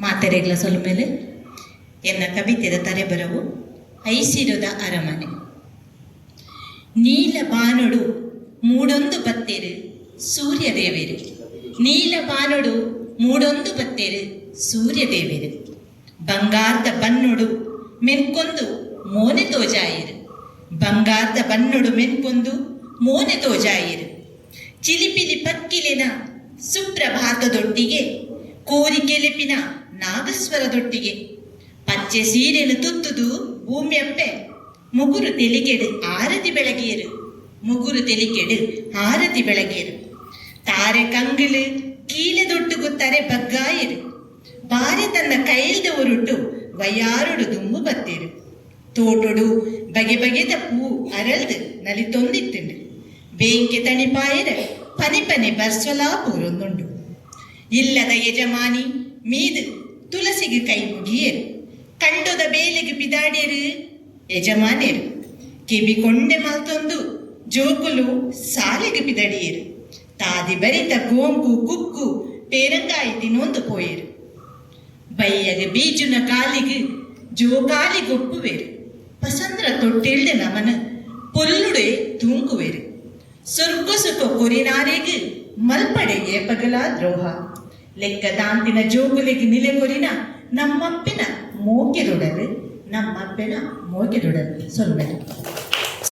ಮಾತೆರೆಗ್ಲ ಸೊಲ್ಮೇಲೆ ಎನ್ನ ಕವಿತೆದ ತರೆಬರವು ಐಸಿರುದ ಅರಮನೆ. ನೀಲ ಬಾನುಡು ಮೂಡೊಂದು ಬತ್ತೇರು, ಸೂರ್ಯದೇವೇರು. ನೀಲ ಬಾನುಡು ಮೂಡೊಂದು ಬತ್ತೇರು, ಸೂರ್ಯದೇವೇರು. ಬಂಗಾರದ ಬನ್ನುಡು ಮೆನ್ಕೊಂದು ಮೋನೆ ತೋಜಾಯಿರು. ಬಂಗಾರದ ಬನ್ನುಡು ಮೆನ್ಕೊಂದು ಮೋನೆ ತೋಜಾಯಿರು. ಚಿಲಿಪಿಲಿ ಪಕ್ಕಿಲಿನ ಸುಪ್ರಭಾತದೊಟ್ಟಿಗೆ ಕೋರಿಕೆಲೆಪಿನ ನಾಗಸ್ವರದೊಟ್ಟಿಗೆ ಪಚ್ಚೆ ಸೀರೆನು ತುತ್ತುದು ಭೂಮಿಯಪ್ಪೆ ಮುಗುರು ತೆಲಿಕೆಡು ಆರತಿ ಬೆಳಗಿಯರು, ಮುಗುರು ತೆಲಿಕೆಡು ಆರತಿ ಬೆಳಗಿಯರು. ತಾರೆ ಕಂಗಿಳು ಕೀಲೆ ದೊಟ್ಟುಗು ತರೆ ಬಗ್ಗಾಯರು. ಬಾರಿ ತನ್ನ ಕೈಲ್ದ ಉರುಟು ವಯ್ಯಾರುಡು ದುಂಬು ಬತ್ತೇರು. ತೋಟೊಡು ಬಗೆ ಬಗೆದ ಪೂ ಅರಳ್ದು ನಲಿತೊಂದಿತ್ತುಂಡು ಬೇಂಕೆ ತಣಿಪಾಯರ ಪನಿ ಪನಿ ಬರ್ಸೊಲಾ ಪೂರೊಂದುಂಡು ಇಲ್ಲದ ಯಜಮಾನಿ ತುಳಸಿಗೆ ಕೈ ಮುಗಿಯರು. ಕಂಡೊದ ಬೇಲೆಗೆ ಬಿದಾಡಿಯರು ಯಜಮಾನಿಯರು. ಕಿವಿ ಕೊಂಡೆ ಮಾಲ್ತೊಂದು ಜೋಕುಲು ಸಾಲೆಗೆ ಬಿದಡಿಯರು. ತಾದಿ ಬರಿತ ಗೋಂಕು ಕುಕ್ಕು ಪೇರಂಗಾಯಿ ತಿನ್ನೊಂದು ಪೋಯರು. ಬೈಯಗೆ ಬೀಜುನ ಕಾಲಿಗೆ ಜೋಕಾಲಿಗೊಪ್ಪುವೆರು ಪಸಂದ್ರ ತೊಟ್ಟಿಲ್ದೆ ನಮನ ಪೊಲ್ಲುಡೆ ತೂಂಕುವೆರು ಸೊರ್ಗು ಸುಖ ಕೊರಿನಾರೆಗೆ ಮಲ್ಪಡೆ ಏಪಗಲ ದ್ರೋಹ. ಲೆಕ್ಕದಾಂತಿನ ಜೋಗುಲಿಗೆ ನಿಲೆ ಕೊರಿನ ನಮ್ಮಪ್ಪಿನ ಮೋಕೆದೊಡಲು ನಮ್ಮಪ್ಪನ ಮೋಕೆದೊಡಲು ಸೊಲ್ಮೆರು